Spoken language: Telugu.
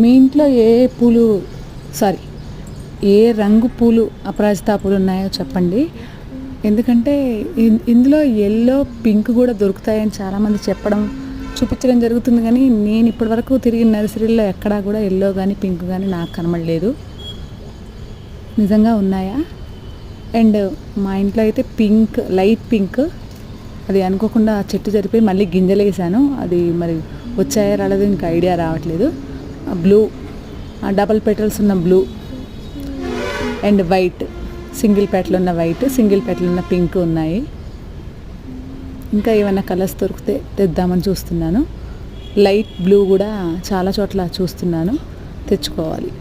మీ ఇంట్లో ఏ పూలు సారీ ఏ రంగు పూలు అపరాజితా పూలు ఉన్నాయో చెప్పండి. ఎందుకంటే ఇందులో ఎల్లో పింక్ కూడా దొరుకుతాయని చాలామంది చెప్పడం చూపించడం జరుగుతుంది కానీ నేను ఇప్పటివరకు తిరిగి నర్సరీలో ఎక్కడా కూడా ఎల్లో కానీ పింక్ కానీ నాకు కనబడలేదు. నిజంగా ఉన్నాయా? అండ్ మా ఇంట్లో అయితే పింక్ లైట్ పింక్ అది అనుకోకుండా చెట్టు జరిపి మళ్ళీ గింజలు వేసాను అది మరి వచ్చాయో రాలేదు ఇంకా ఐడియా రావట్లేదు. బ్లూ డబల్ పెటల్స్ ఉన్న blue and white single petal ఉన్న వైట్ సింగిల్ పెటల్ ఉన్న పింక్ ఉన్నాయి. ఇంకా ఏమైనా కలర్స్ దొరికితే తెద్దామని చూస్తున్నాను. లైట్ బ్లూ కూడా చాలా చోట్ల చూస్తున్నాను. తెచ్చుకోవాలి.